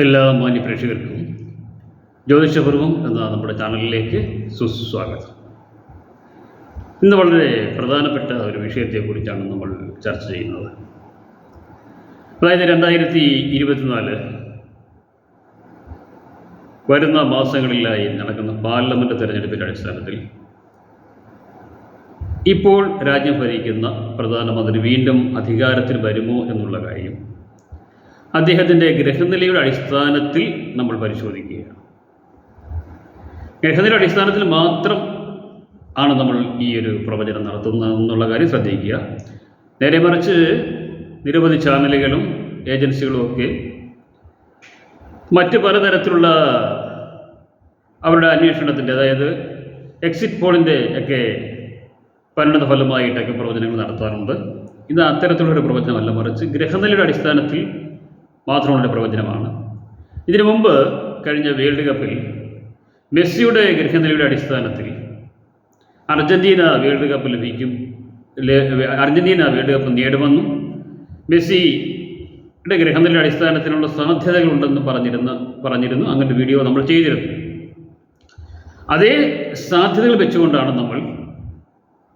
എല്ലാ മാന്യ പ്രേക്ഷകർക്കും ജ്യോതിഷപൂർവം എന്ന നമ്മുടെ ചാനലിലേക്ക് സുസ്വാഗതം. ഇന്ന് വളരെ പ്രധാനപ്പെട്ട ഒരു വിഷയത്തെക്കുറിച്ചാണ് നമ്മൾ ചർച്ച ചെയ്യുന്നത്. അതായത് രണ്ടായിരത്തി ഇരുപത്തിനാല് വരുന്ന മാസങ്ങളിലായി നടക്കുന്ന പാർലമെന്റ് തെരഞ്ഞെടുപ്പിന്റെ അടിസ്ഥാനത്തിൽ ഇപ്പോൾ രാജ്യം ഭരിക്കുന്ന പ്രധാനമന്ത്രി വീണ്ടും അധികാരത്തിൽ വരുമോ എന്നുള്ള കാര്യം അദ്ദേഹത്തിന്റെ ഗ്രഹനിലയുടെ അടിസ്ഥാനത്തിൽ നമ്മൾ പരിശോധിക്കുകയാണ്. ഗ്രഹനില അടിസ്ഥാനത്തിൽ മാത്രം ആണ് നമ്മൾ ഈ ഒരു പ്രവചനം നടത്തുന്നത് എന്നുള്ള കാര്യം ശ്രദ്ധിക്കുക. നേരെ മറിച്ച് നിരവധി ചാനലുകളും ഏജൻസികളും ഒക്കെ മറ്റ് പലതരത്തിലുള്ള അവരുടെ അന്വേഷണത്തിന്റെ അതായത് എക്സിറ്റ് പോളിന്റെ ഒക്കെ പരിണത ഫലമായിട്ടൊക്കെ പ്രവചനങ്ങൾ നടത്താറുണ്ട്. ഇത് അത്തരത്തിലുള്ളൊരു പ്രവചനമല്ല മറിച്ച് ഗ്രഹനിലയുടെ അടിസ്ഥാനത്തിൽ മാത്രമുള്ള പ്രവചനമാണ്. ഇതിനു മുമ്പ് കഴിഞ്ഞ വേൾഡ് കപ്പിൽ മെസ്സിയുടെ ഗൃഹനിലയുടെ അടിസ്ഥാനത്തിൽ അർജന്റീന വേൾഡ് കപ്പ് ലഭിക്കും അർജന്റീന വേൾഡ് കപ്പ് നേടുമെന്നും മെസ്സിയുടെ ഗ്രഹനിലയുടെ അടിസ്ഥാനത്തിലുള്ള സാധ്യതകളുണ്ടെന്ന് പറഞ്ഞിരുന്ന പറഞ്ഞിരുന്നു. അങ്ങനത്തെ വീഡിയോ നമ്മൾ ചെയ്തിരുന്നു. അതേ സാധ്യതകൾ വെച്ചുകൊണ്ടാണ് നമ്മൾ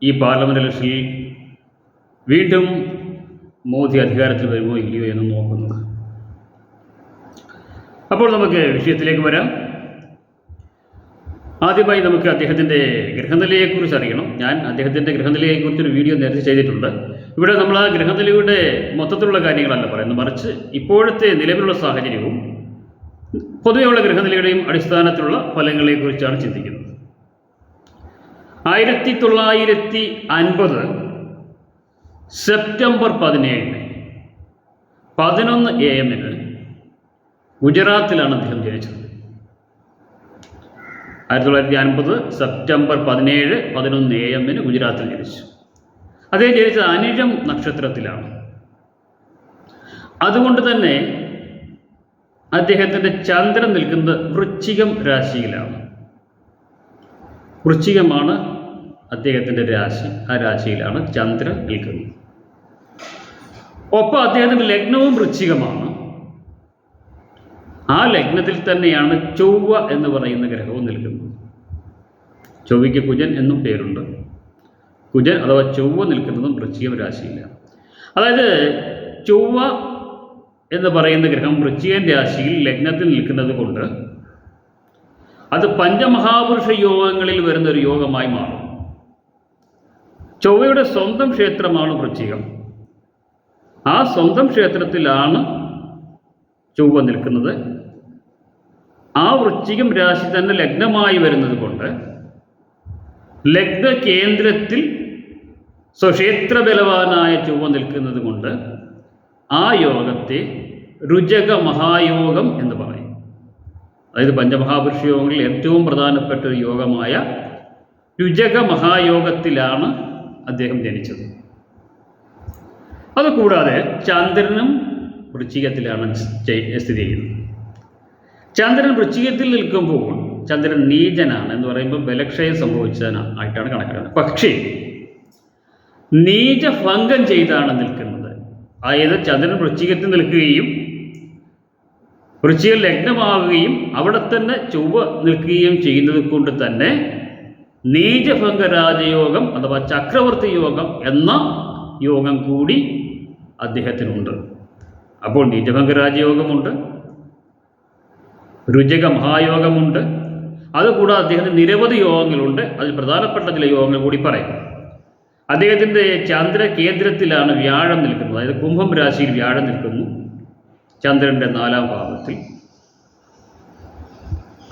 ഈ പാർലമെന്റ് ഇലക്ഷനിൽ വീണ്ടും മോദി അധികാരത്തിൽ വരുമോ ഇല്ലയോ എന്ന് നോക്കുന്നത്. അപ്പോൾ നമുക്ക് വിഷയത്തിലേക്ക് വരാം. ആദ്യമായി നമുക്ക് അദ്ദേഹത്തിന്റെ ഗ്രഹനിലയെക്കുറിച്ച് അറിയണം. ഞാൻ അദ്ദേഹത്തിന്റെ ഗ്രഹനിലയെക്കുറിച്ചൊരു വീഡിയോ നേരത്തെ ചെയ്തിട്ടുണ്ട്. ഇവിടെ നമ്മൾ ആ ഗ്രഹനിലയുടെ മൊത്തത്തിലുള്ള കാര്യങ്ങളല്ല പറയുന്നത്. മറിച്ച് ഇപ്പോഴത്തെ നിലവിലുള്ള സാഹചര്യവും പൊതുവെയുള്ള ഗ്രഹനിലയുടെയും അടിസ്ഥാനത്തിലുള്ള ഫലങ്ങളെക്കുറിച്ചാണ് ചിന്തിക്കുന്നത്. ആയിരത്തി തൊള്ളായിരത്തി അൻപത് സെപ്റ്റംബർ പതിനേഴിന് പതിനൊന്ന് എ എമ്മിന് ഗുജറാത്തിലാണ് അദ്ദേഹം ജനിച്ചത്. ആയിരത്തി തൊള്ളായിരത്തി അൻപത് സെപ്റ്റംബർ പതിനേഴ് പതിനൊന്ന് എ എമ്മിന് ഗുജറാത്തിൽ ജനിച്ചു. അദ്ദേഹം ജനിച്ചത് അനിഴം നക്ഷത്രത്തിലാണ്. അതുകൊണ്ട് തന്നെ അദ്ദേഹത്തിന്റെ ചന്ദ്രൻ നിൽക്കുന്നത് വൃശ്ചികം രാശിയിലാണ്. വൃശ്ചികമാണ് അദ്ദേഹത്തിന്റെ രാശി. ആ രാശിയിലാണ് ചന്ദ്രൻ നിൽക്കുന്നത്. ഒപ്പം അദ്ദേഹത്തിന്റെ ലഗ്നവും വൃശ്ചികമാണ്. ആ ലഗ്നത്തിൽ തന്നെയാണ് ചൊവ്വ എന്ന് പറയുന്ന ഗ്രഹവും നിൽക്കുന്നത്. ചൊവ്വയ്ക്ക് കുജൻ എന്നും പേരുണ്ട്. കുജൻ അഥവാ ചൊവ്വ നിൽക്കുന്നതും വൃശ്ചികം രാശിയിലാണ്. അതായത് ചൊവ്വ എന്ന് പറയുന്ന ഗ്രഹം വൃശ്ചികൻ രാശിയിൽ ലഗ്നത്തിൽ നിൽക്കുന്നത് കൊണ്ട് അത് പഞ്ചമഹാപുരുഷ യോഗങ്ങളിൽ വരുന്ന ഒരു യോഗമായി മാറും. ചൊവ്വയുടെ സ്വന്തം ക്ഷേത്രമാണ് വൃശ്ചികം. ആ സ്വന്തം ക്ഷേത്രത്തിലാണ് ചൊവ്വ നിൽക്കുന്നത്. ആ വൃശ്ചികം രാശി തന്നെ ലഗ്നമായി വരുന്നത് കൊണ്ട് ലഗ്ന കേന്ദ്രത്തിൽ സ്വക്ഷേത്ര ബലവാനായ ചൊവ്വ നിൽക്കുന്നത് കൊണ്ട് ആ യോഗത്തെ രുചക മഹായോഗം എന്ന് പറയും. അതായത് പഞ്ചമഹാപുരുഷ യോഗങ്ങളിൽ ഏറ്റവും പ്രധാനപ്പെട്ട ഒരു യോഗമായ രുചക മഹായോഗത്തിലാണ് അദ്ദേഹം ജനിച്ചത്. അതുകൂടാതെ ചന്ദ്രനും വൃശ്ചികത്തിലാണ് സ്ഥിതി ചെയ്യുന്നത്. ചന്ദ്രൻ വൃശ്ചികത്തിൽ നിൽക്കുമ്പോൾ ചന്ദ്രൻ നീചനാണ് എന്ന് പറയുമ്പോൾ ബലക്ഷയം സംഭവിച്ചതിനാണ് ആയിട്ടാണ് കണക്കാക്കുന്നത്. പക്ഷേ നീചഭംഗം ചെയ്താണ് നിൽക്കുന്നത്. അതായത് ചന്ദ്രൻ വൃശ്ചികത്തിൽ നിൽക്കുകയും വൃശ്ചികം ലഗ്നമാകുകയും അവിടെ തന്നെ ചുവ നിൽക്കുകയും ചെയ്യുന്നത് കൊണ്ട് തന്നെ നീചഭംഗ രാജയോഗം അഥവാ ചക്രവർത്തി യോഗം എന്ന യോഗം കൂടി അദ്ദേഹത്തിനുണ്ട്. അപ്പോൾ നീചഭംഗ രാജയോഗമുണ്ട് രുചക മഹായോഗമുണ്ട് അതുകൂടാതെ അദ്ദേഹത്തിന് നിരവധി യോഗങ്ങളുണ്ട്. അതിൽ പ്രധാനപ്പെട്ട ചില യോഗങ്ങൾ കൂടി പറയാം. അദ്ദേഹത്തിന്റെ ചന്ദ്ര കേന്ദ്രത്തിലാണ് വ്യാഴം നിൽക്കുന്നത്. അതായത് കുംഭം രാശിയിൽ വ്യാഴം നിൽക്കുന്നു. ചന്ദ്രന്റെ നാലാം ഭാഗത്തിൽ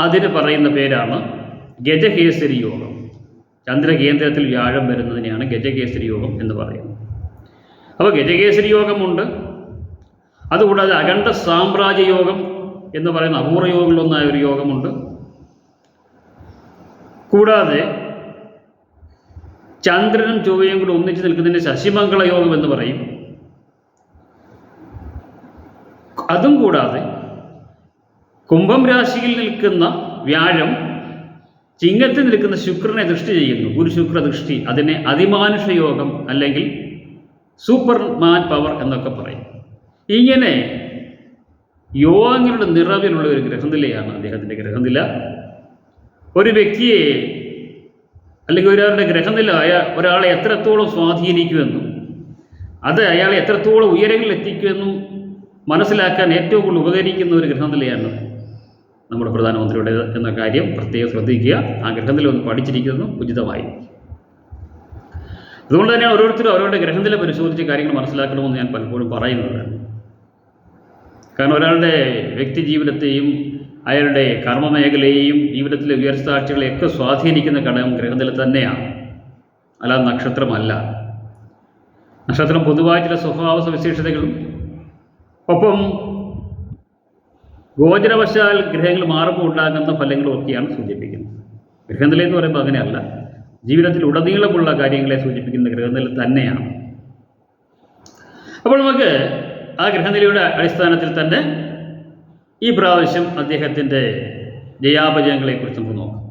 അതിന് പറയുന്ന പേരാണ് ഗജകേസരി യോഗം. ചന്ദ്രകേന്ദ്രത്തിൽ വ്യാഴം വരുന്നതിനെയാണ് ഗജകേസരി യോഗം എന്ന് പറയുന്നത്. അപ്പോൾ ഗജകേസരി യോഗമുണ്ട്. അതുകൂടാതെ അഖണ്ഡ സാമ്രാജ്യ യോഗം എന്ന് പറയുന്ന അപൂർവ യോഗങ്ങളിലൊന്നായ ഒരു യോഗമുണ്ട്. കൂടാതെ ചന്ദ്രനും ചൊവ്വയും കൂടി ഒന്നിച്ച് നിൽക്കുന്നതിന്റെ ശശിമംഗള യോഗം എന്ന് പറയും. അതും കൂടാതെ കുംഭം രാശിയിൽ നിൽക്കുന്ന വ്യാഴം ചിങ്ങത്തിൽ നിൽക്കുന്ന ശുക്രനെ ദൃഷ്ടി ചെയ്യുന്നു. ഗുരു ശുക്ര ദൃഷ്ടി അതിനെ അതിമാനുഷ യോഗം അല്ലെങ്കിൽ സൂപ്പർമാൻ പവർ എന്നൊക്കെ പറയും. ഇങ്ങനെ യോഗങ്ങളുടെ നിറവിലുള്ള ഒരു ഗ്രഹനിലയാണ് അദ്ദേഹത്തിന്റെ ഗ്രഹനില. ഒരു വ്യക്തിയെ അല്ലെങ്കിൽ ഒരാളുടെ ഗ്രഹനില ഒരാളെ എത്രത്തോളം സ്വാധീനിക്കുമെന്നും അത് അയാളെ എത്രത്തോളം ഉയരങ്ങളിൽ എത്തിക്കുമെന്നും മനസ്സിലാക്കാൻ ഏറ്റവും കൂടുതൽ ഉപകരിക്കുന്ന ഒരു ഗ്രഹനിലയാണ് നമ്മുടെ പ്രധാനമന്ത്രിയുടെ എന്ന കാര്യം പ്രത്യേകം ശ്രദ്ധിക്കുക. ആ ഗ്രഹനില ഒന്ന് പഠിച്ചിരിക്കുന്നു ഉചിതമായി. അതുകൊണ്ട് തന്നെ ഓരോരുത്തരും അവരുടെ ഗ്രഹനില പരിശോധിച്ച് കാര്യങ്ങൾ മനസ്സിലാക്കണമെന്ന് ഞാൻ പലപ്പോഴും പറയുന്നത്. കാരണം ഒരാളുടെ വ്യക്തി ജീവിതത്തെയും അയാളുടെ കർമ്മമേഖലയെയും ജീവിതത്തിലെ ഉയർച്ചാക്ഷികളെയൊക്കെ സ്വാധീനിക്കുന്ന ഘടകം ഗ്രഹനില തന്നെയാണ്. അല്ലാതെ നക്ഷത്രമല്ല. നക്ഷത്രം പൊതുവായ ചില സ്വഭാവ സവിശേഷതകളും ഒപ്പം ഗോചരവശാൽ ഗ്രഹങ്ങൾ മാറുമ്പോൾ ഉണ്ടാകുന്ന ഫലങ്ങളും ഒക്കെയാണ് സൂചിപ്പിക്കുന്നത്. ഗ്രഹനില എന്ന് പറയുമ്പോൾ അങ്ങനെയല്ല. ജീവിതത്തിൽ ഉടനീളമുള്ള കാര്യങ്ങളെ സൂചിപ്പിക്കുന്ന ഗ്രഹനില തന്നെയാണ്. അപ്പോൾ നമുക്ക് ആ ഗ്രഹനിലയുടെ അടിസ്ഥാനത്തിൽ തന്നെ ഈ പ്രാവശ്യം അദ്ദേഹത്തിന്റെ ജയാപജയങ്ങളെക്കുറിച്ച് നമുക്ക് നോക്കാം.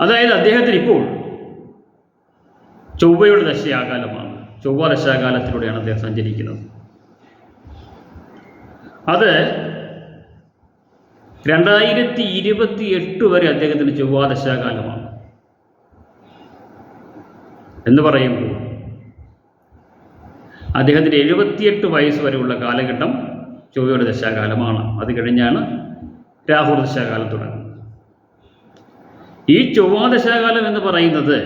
അതായത് അദ്ദേഹത്തിന് ഇപ്പോൾ ചൊവ്വയുടെ ദശയാകാലമാണ്. ചൊവ്വ ദശാകാലത്തിലൂടെയാണ് അദ്ദേഹം സഞ്ചരിക്കുന്നത്. അത് രണ്ടായിരത്തി ഇരുപത്തി എട്ട് വരെ അദ്ദേഹത്തിന് ചൊവ്വാദശാകാലമാണ് എന്ന് പറയുമ്പോൾ അദ്ദേഹത്തിന്റെ എഴുപത്തിയെട്ട് വയസ്സ് വരെയുള്ള കാലഘട്ടം ചൊവ്വയുടെ ദശാകാലമാണ്. അത് കഴിഞ്ഞാണ് രാഹു ദശാകാലം തുടങ്ങുന്നത്. ഈ ചൊവ്വ ദശാകാലം എന്ന് പറയുന്നത്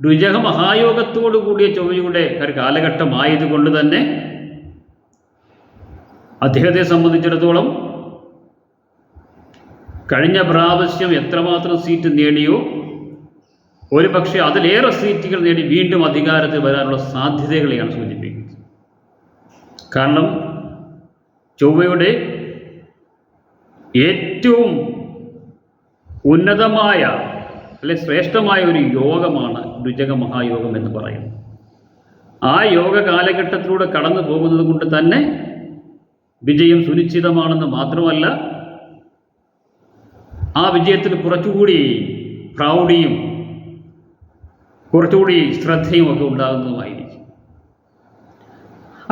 രുചക മഹായോഗത്തോടു കൂടിയ ചൊവ്വയുടെ ഒരു കാലഘട്ടമായതുകൊണ്ട് തന്നെ അദ്ദേഹത്തെ സംബന്ധിച്ചിടത്തോളം കഴിഞ്ഞ പ്രാവശ്യം എത്രമാത്രം സീറ്റ് നേടിയോ ഒരു പക്ഷേ അതിലേറെ സീറ്റുകൾ നേടി വീണ്ടും അധികാരത്തിൽ വരാനുള്ള സാധ്യതകളെയാണ് സൂചിപ്പിക്കുന്നത്. കാരണം ചൊവ്വയുടെ ഏറ്റവും ഉന്നതമായ അല്ലെ ശ്രേഷ്ഠമായ ഒരു യോഗമാണ് രുചക മഹായോഗം എന്ന് പറയുന്നത്. ആ യോഗ കാലഘട്ടത്തിലൂടെ കടന്നു പോകുന്നത് കൊണ്ട് തന്നെ വിജയം സുനിശ്ചിതമാണെന്ന് മാത്രമല്ല ആ വിജയത്തിൽ കുറച്ചുകൂടി പ്രൗഢിയും കുറച്ചുകൂടി ശ്രദ്ധയും ഒക്കെ ഉണ്ടാകുന്നതുമായിരിക്കും.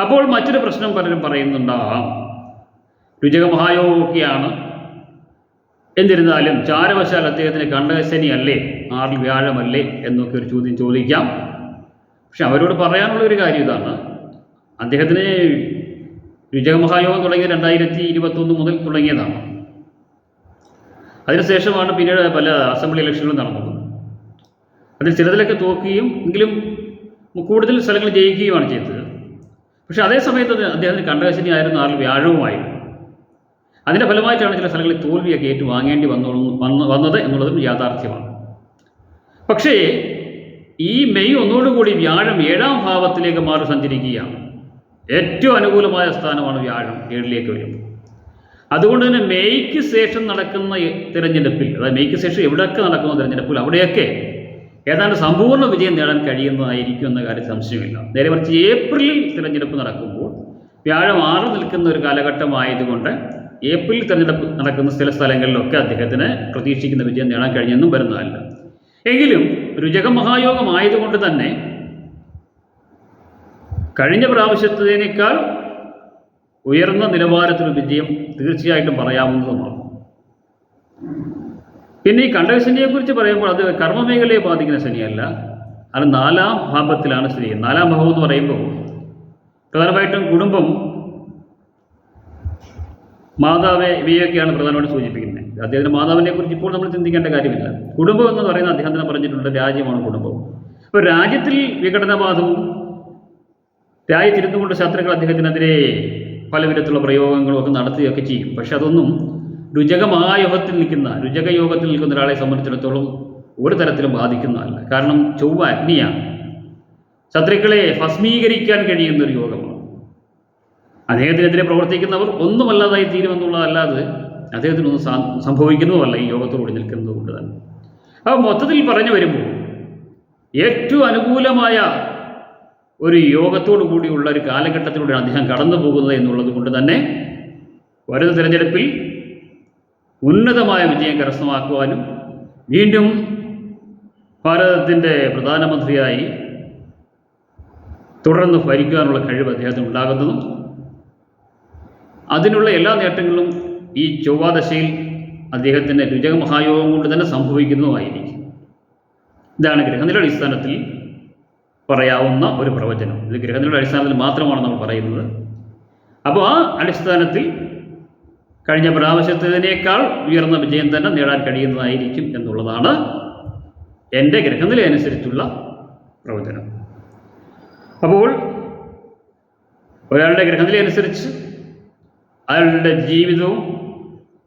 അപ്പോൾ മറ്റൊരു പ്രശ്നം പലരും പറയുന്നുണ്ടാകാം രുചക മഹായോഗമൊക്കെയാണ് എന്നിരുന്നാലും ചാരവശാൽ അദ്ദേഹത്തിന് കണ്ടകശനി അല്ലേ ആറിൽ വ്യാഴമല്ലേ? എന്നൊക്കെ ഒരു ചോദ്യം ചോദിക്കാം. പക്ഷെ അവരോട് പറയാനുള്ള ഒരു കാര്യം ഇതാണ്. അദ്ദേഹത്തിന് രുചക മഹായോഗം തുടങ്ങിയത് രണ്ടായിരത്തി ഇരുപത്തൊന്ന് മുതൽ തുടങ്ങിയതാണ്. അതിനുശേഷമാണ് പിന്നീട് പല അസംബ്ലി ഇലക്ഷനുകളും നടന്നത്. അതിൽ ചിലതിലൊക്കെ തോക്കുകയും എങ്കിലും കൂടുതൽ സ്ഥലങ്ങൾ ജയിക്കുകയുമാണ് ചെയ്തത്. പക്ഷേ അതേ സമയത്ത് അദ്ദേഹത്തിന് കണ്ടകശനിയായിരുന്നു ആറിൽ വ്യാഴവുമായിരുന്നു. അതിന്റെ ഫലമായിട്ടാണ് ചില സ്ഥലങ്ങളിൽ തോൽവിയൊക്കെ ഏറ്റു വാങ്ങേണ്ടി വന്നു വന്ന് വന്നത് എന്നുള്ളതും യാഥാർത്ഥ്യമാണ്. പക്ഷേ ഈ മെയ് ഒന്നോടുകൂടി വ്യാഴം ഏഴാം ഭാവത്തിലേക്ക് മാറി സഞ്ചരിക്കുകയാണ്. ഏറ്റവും അനുകൂലമായ സ്ഥാനമാണ് വ്യാഴം ഏഴിലേക്ക് വരുന്നത് അതുകൊണ്ട് തന്നെ മെയ്ക്ക് ശേഷം നടക്കുന്ന തിരഞ്ഞെടുപ്പിൽ അതായത് മെയ്ക്ക് ശേഷം എവിടെയൊക്കെ നടക്കുന്ന തിരഞ്ഞെടുപ്പിൽ അവിടെയൊക്കെ ഏതാണ്ട് സമ്പൂർണ വിജയം നേടാൻ കഴിയുന്നതായിരിക്കും എന്ന കാര്യം സംശയമില്ല. നേരെ മറിച്ച് ഏപ്രിലിൽ തിരഞ്ഞെടുപ്പ് നടക്കുമ്പോൾ വ്യാഴം ആറ് നിൽക്കുന്ന ഒരു കാലഘട്ടമായതുകൊണ്ട് ഏപ്രിലിൽ തിരഞ്ഞെടുപ്പ് നടക്കുന്ന ചില സ്ഥലങ്ങളിലൊക്കെ അദ്ദേഹത്തിന് പ്രതീക്ഷിക്കുന്ന വിജയം നേടാൻ കഴിഞ്ഞെന്നും വരുന്നതല്ല. എങ്കിലും രുചക മഹായോഗം ആയതുകൊണ്ട് തന്നെ കഴിഞ്ഞ പ്രാവശ്യത്തിനേക്കാൾ ഉയർന്ന നിലവാരത്തിൽ വിജയം തീർച്ചയായിട്ടും പറയാവുന്നതുമാണ്. പിന്നെ ഈ കണ്ടകശനിയെ കുറിച്ച് പറയുമ്പോൾ അത് കർമ്മമേഖലയെ ബാധിക്കുന്ന ശനിയല്ല. അത് നാലാം ഭാവത്തിലാണ് ചെയ്യുന്നത്. നാലാം ഭാവം എന്ന് പറയുമ്പോൾ പ്രധാനമായിട്ടും കുടുംബം മാതാവെ ഇവയൊക്കെയാണ് പ്രധാനമായിട്ടും സൂചിപ്പിക്കുന്നത്. അദ്ദേഹത്തിന്റെ മാതാവിനെ കുറിച്ച് ഇപ്പോൾ നമ്മൾ ചിന്തിക്കേണ്ട കാര്യമില്ല. കുടുംബം എന്ന് പറയുന്ന അദ്ദേഹം തന്നെ പറഞ്ഞിട്ടുണ്ട് രാജ്യമാണ് കുടുംബം. അപ്പോൾ രാജ്യത്തിൽ വിഘടനവാദവും രാജ്യത്തിരുന്നുകൊണ്ട് ശത്രുക്കൾ അദ്ദേഹത്തിനെതിരെ പല വിധത്തിലുള്ള പ്രയോഗങ്ങളും ഒക്കെ നടത്തുകയൊക്കെ ചെയ്യും. പക്ഷെ അതൊന്നും രുചകമായോഗത്തിൽ നിൽക്കുന്ന രുചകയോഗത്തിൽ നിൽക്കുന്ന ഒരാളെ സംബന്ധിച്ചിടത്തോളം ഒരു തരത്തിലും ബാധിക്കുന്നതല്ല കാരണം ചൊവ്വ അഗ്നിയാണ്. ശത്രുക്കളെ ഭസ്മീകരിക്കാൻ കഴിയുന്ന ഒരു യോഗമാണ്. അദ്ദേഹത്തിനെതിരെ പ്രവർത്തിക്കുന്നവർ ഒന്നുമല്ലാതായി തീരുമെന്നുള്ളതല്ലാതെ അദ്ദേഹത്തിനൊന്നും സംഭവിക്കുന്നതുമല്ല ഈ യോഗത്തോടുകൂടി നിൽക്കുന്നത് കൊണ്ട് തന്നെ. അപ്പോൾ മൊത്തത്തിൽ പറഞ്ഞു വരുമ്പോൾ ഏറ്റവും അനുകൂലമായ ഒരു യോഗത്തോടു കൂടിയുള്ള ഒരു കാലഘട്ടത്തിലൂടെയാണ് അദ്ദേഹം കടന്നു പോകുന്നത് എന്നുള്ളത് കൊണ്ട് തന്നെ വരുന്ന തിരഞ്ഞെടുപ്പിൽ ഉന്നതമായ വിജയം കരസ്ഥമാക്കുവാനും വീണ്ടും ഭാരതത്തിന്റെ പ്രധാനമന്ത്രിയായി തുടർന്ന് ഭരിക്കാനുള്ള കഴിവ് അദ്ദേഹത്തിന് ഉണ്ടാകുന്നതും അതിനുള്ള എല്ലാ നേട്ടങ്ങളും ഈ ചൊവ്വാദശയിൽ അദ്ദേഹത്തിന്റെ രുചക മഹായോഗം കൊണ്ട് തന്നെ സംഭവിക്കുന്നതുമായിരിക്കും. ഇതാണ് ഗ്രഹനില അടിസ്ഥാനത്തിൽ പറയാവുന്ന ഒരു പ്രവചനം. ഇത് ഗ്രഹനിലയുടെ അടിസ്ഥാനത്തിൽ മാത്രമാണ് നമ്മൾ പറയുന്നത്. അപ്പോൾ ആ അടിസ്ഥാനത്തിൽ കഴിഞ്ഞ പ്രാവശ്യത്തേതിനേക്കാൾ ഉയർന്ന വിജയം തന്നെ നേടാൻ കഴിയുന്നതായിരിക്കും എന്നുള്ളതാണ് എന്റെ ഗ്രഹനില അനുസരിച്ചുള്ള പ്രവചനം. അപ്പോൾ ഒരാളുടെ ഗ്രഹനില അനുസരിച്ച് അയാളുടെ ജീവിതവും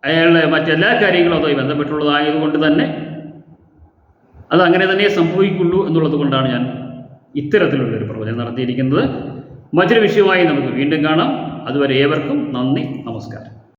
അയാളുടെ മറ്റെല്ലാ കാര്യങ്ങളും അതുമായി ബന്ധപ്പെട്ടുള്ളതായതുകൊണ്ട് തന്നെ അത് അങ്ങനെ തന്നെ സംഭവിക്കുള്ളൂ എന്നുള്ളത് കൊണ്ടാണ് ഞാൻ ഇത്തരത്തിലുള്ളൊരു പ്രവചനം നടത്തിയിരിക്കുന്നത്. മറ്റൊരു വിഷയമായി നമുക്ക് വീണ്ടും കാണാം. അതുവരെ ഏവർക്കും നന്ദി നമസ്കാരം.